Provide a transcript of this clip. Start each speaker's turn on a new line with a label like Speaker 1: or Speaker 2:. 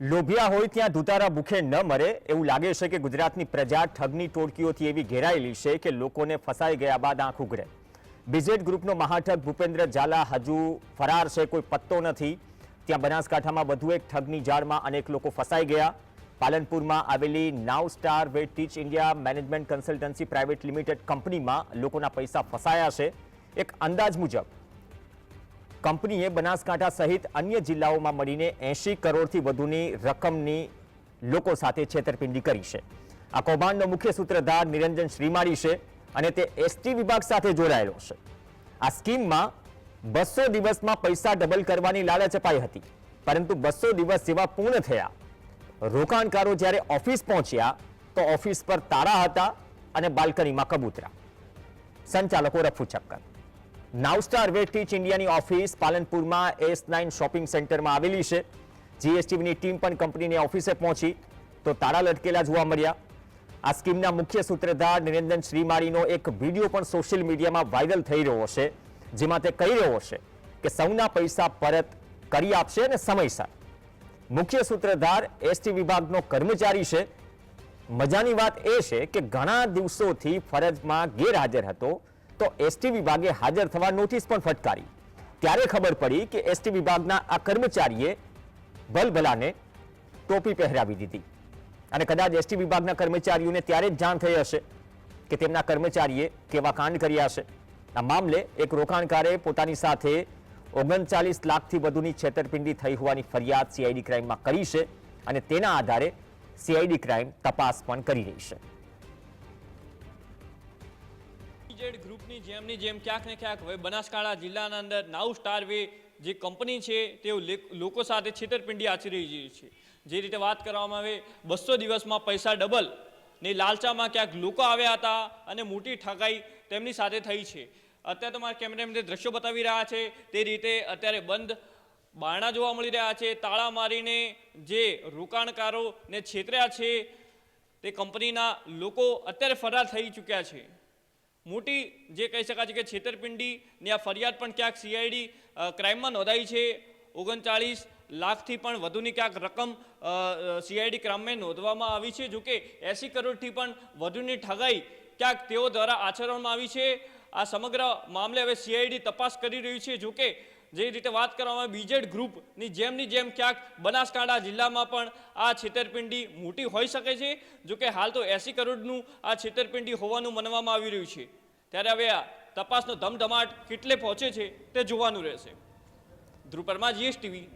Speaker 1: લોભિયા હોય ત્યાં ધુતારા ભૂખે ન મરે. એવું લાગે છે કે ગુજરાતની પ્રજા ઠગની ટોળકીઓથી એવી ઘેરાયેલી છે કે લોકોને ફસાઈ ગયા બાદ આંખ ઉઘરે. બીજેડ ગ્રુપનો મહાઠગ ભૂપેન્દ્ર ઝાલા હજુ ફરાર છે, કોઈ પત્તો નથી. ત્યાં બનાસકાંઠામાં વધુ એક ઠગની જાળમાં અનેક લોકો ફસાઈ ગયા. પાલનપુરમાં આવેલી now star way teach India management consultancy private limited કંપનીમાં લોકોના પૈસા ફસાયા છે. એક અંદાજ મુજબ કંપનીએ બનાસકાંઠા સહિત અન્ય જિલ્લાઓમાં મળીને એંશી કરોડથી વધુની રકમની લોકો સાથે છેતરપિંડી કરી છે. આ કૌભાંડનો મુખ્ય સૂત્રધાર નિરંજન શ્રીમાળી છે અને તે એસટી વિભાગ સાથે જોડાયેલો છે. આ સ્કીમમાં બસો દિવસમાં પૈસા ડબલ કરવાની લાલચ અપાઈ હતી, પરંતુ બસો દિવસ જેવા પૂર્ણ થયા. રોકાણકારો જ્યારે ઓફિસ પહોંચ્યા, તો ઓફિસ પર તારા હતા અને બાલ્કનીમાં કબૂતરા. સંચાલકો રફુ ચક્કર નાવસ્ટાર ટીચ ઇન્ડિયાની ઓફિસ પાલનપુરમાં એસ નાઇન શોપિંગ સેન્ટરમાં આવેલી છે. જીએસટીની ટીમ પણ કંપનીની ઓફિસે પહોંચી. તો તાળા લટકેલા જોવા મળ્યા. આ સ્કીમના મુખ્ય સૂત્રધાર નિરંજન શ્રીમાળીનો એક વીડિયો પણ સોશિયલ મીડિયામાં વાયરલ થઈ રહ્યો છે. જેમાં તે કહી રહ્યો છે કે સૌના પૈસા પરત કરી આપશે અને સમયસર મુખ્ય સૂત્રધાર એસટી વિભાગનો કર્મચારી છે. મજાની વાત એ છે કે ઘણા દિવસોથી ફરજમાં ગેરહાજર હતો. તો એસટી વિભાગે હાજર થવા નોટિસ પણ ફટકારી. ત્યારે ખબર પડી કે એસટી વિભાગના આ કર્મચારીએ ભલભલાને ટોપી પહેરાવી દીધી. અને કદાચ એસટી વિભાગના કર્મચારીઓને ત્યારે જ જાણ થઈ હશે કે તેમના કર્મચારીએ કેવા કાંડ કર્યા છે આ મામલે એક રોકાણકારે પોતાની સાથે ઓગણચાલીસ લાખથી વધુની છેતરપિંડી થઈ હોવાની ફરિયાદ સીઆઈડી ક્રાઇમમાં કરી છે અને તેના આધારે સીઆઈડી ક્રાઇમ તપાસ પણ કરી રહી છે.
Speaker 2: જેડ ગ્રુપની જેમની જેમ ક્યાંક ને ક્યાંક હવે બનાસકાંઠા જિલ્લાના અંદર નાઉ સ્ટાર વે જે કંપની છે, તેઓ લોકો સાથે છેતરપિંડી આચરી રહી છે. જે રીતે વાત કરવામાં આવે, બસો દિવસમાં પૈસા ડબલ ને લાલચામાં ક્યાંક લોકો આવ્યા હતા અને મોટી ઠગાઈ તેમની સાથે થઈ છે. અત્યારે તમારા કેમેરામેન દ્રશ્યો બતાવી રહ્યા છે. તે રીતે અત્યારે બંધ બારણા જોવા મળી રહ્યા છે. તાળા મારીને જે રોકાણકારોને છેતર્યા છે, તે કંપનીના લોકો અત્યારે ફરાર થઈ ચૂક્યા છે. મોટી જે કહી શકાય છે કે છેતરપિંડીની આ ફરિયાદ પણ ક્યાંક સીઆઈડી ક્રાઇમમાં નોંધાઈ છે. ઓગણચાળીસ લાખથી પણ વધુની ક્યાંક રકમ સીઆઈડી ક્રાઇમમાં નોંધવામાં આવી છે. જોકે એંસી કરોડથી પણ વધુની ઠગાઈ ક્યાંક તેઓ દ્વારા આચરવામાં આવી છે. આ સમગ્ર મામલે હવે સીઆઈડી તપાસ કરી રહ્યું છે. જોકે જે રીતે વાત કરવામાં બીજેડ ગ્રુપની જેમની જેમ ક્યાંક બનાસકાંઠા જિલ્લામાં પણ આ છેતરપિંડી મોટી હોઈ શકે છે. જોકે હાલ તો એંસી કરોડનું આ છેતરપિંડી હોવાનું માનવામાં આવી રહ્યું છે. ત્યારે હવે આ તપાસનો ધમધમાટ કેટલે પહોંચે છે તે જોવાનું રહેશે. ધ્રુપરમાં જીએસટીવી